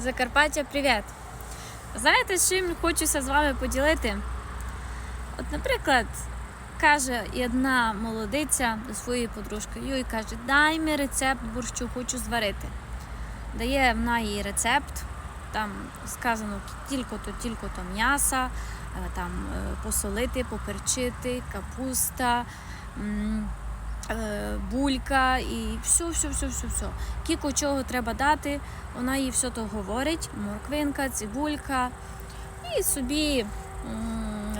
Закарпаття, привіт! Знаєте, чим хочуся з вами поділити? От, наприклад, каже одна молодиця до своєї подружки, їй каже, дай мені рецепт борщу, хочу зварити. Дає вона їй рецепт, там сказано тільки-то, тільки-то м'яса, е, там е, посолити, поперчити, капуста. Е, Булька і все, все, все, все, все. Кіко чого треба дати, вона їй все то говорить, морквинка, цибулька, і собі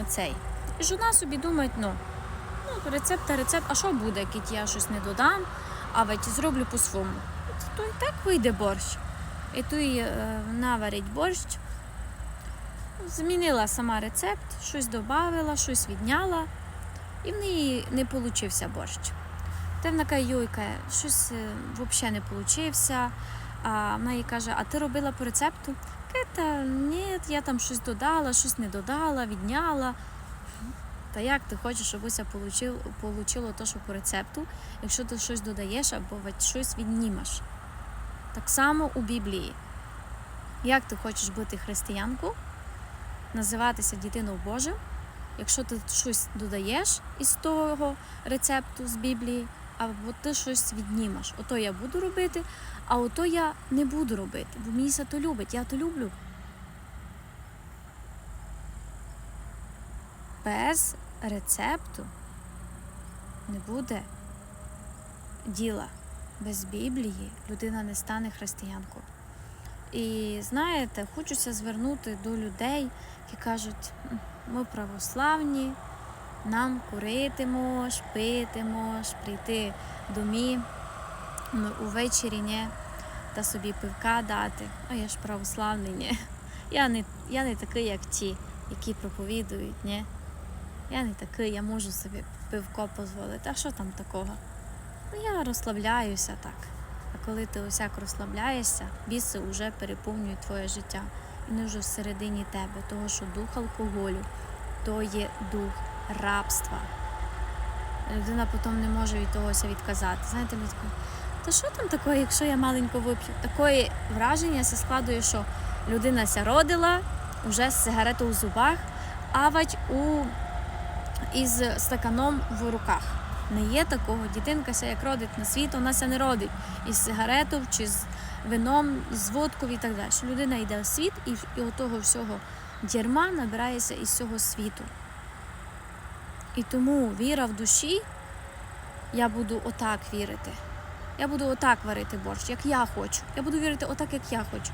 цей. І ж вона собі думає, ну, ну рецепт та рецепт, а що буде, як я щось не додам, а ведь зроблю по-своєму. То і так вийде борщ. І то і е, вона борщ, змінила сама рецепт, щось додавила, щось відняла, і в неї не получився борщ. Вона каже, Юйка, щось взагалі не получився. А вона їй каже, а ти робила по рецепту? Каже, та ні, я там щось додала, щось не додала, відняла. Та як ти хочеш, щоб усе получило, то, що по рецепту, якщо ти щось додаєш або щось віднімеш? Так само у Біблії. Як ти хочеш бути християнку, називатися дитиною Божою, якщо ти щось додаєш із того рецепту з Біблії, або ти щось віднімеш. Ото я буду робити, а ото я не буду робити, бо мені то любить, я то люблю. Без рецепту не буде діла. Без Біблії людина не стане християнкою. І знаєте, хочуся звернути до людей, які кажуть, ми православні, нам курити мож, пити мож, прийти до мі ну, увечері ні, та собі пивка дати. А я ж православний, ні. Я не, я не такий, як ті, які проповідують, ні. Я не такий, я можу собі пивко дозволити. А що там такого? Ну, я розслабляюся так. А коли ти усяк розслабляєшся, біси вже переповнюють твоє життя. І не вже всередині тебе, того, що дух алкоголю то є дух рабства. Людина потім не може від тогося відказати. Знаєте, людсько, та що там таке, якщо я маленько вип'ю? Такое враження се складує, що людина ся родила вже з сигаретою в зубах, а вать у із стаканом в руках. Не є такого. Дитинка ся як родить на світ, вона ся не родить із сигаретою чи з вином, з водкою і так далі. Людина йде в світ і, і отого всього дерьма набирається із цього світу. І тому віра в душі, я буду отак вірити. Я буду отак варити борщ, як я хочу. Я буду вірити отак, як я хочу.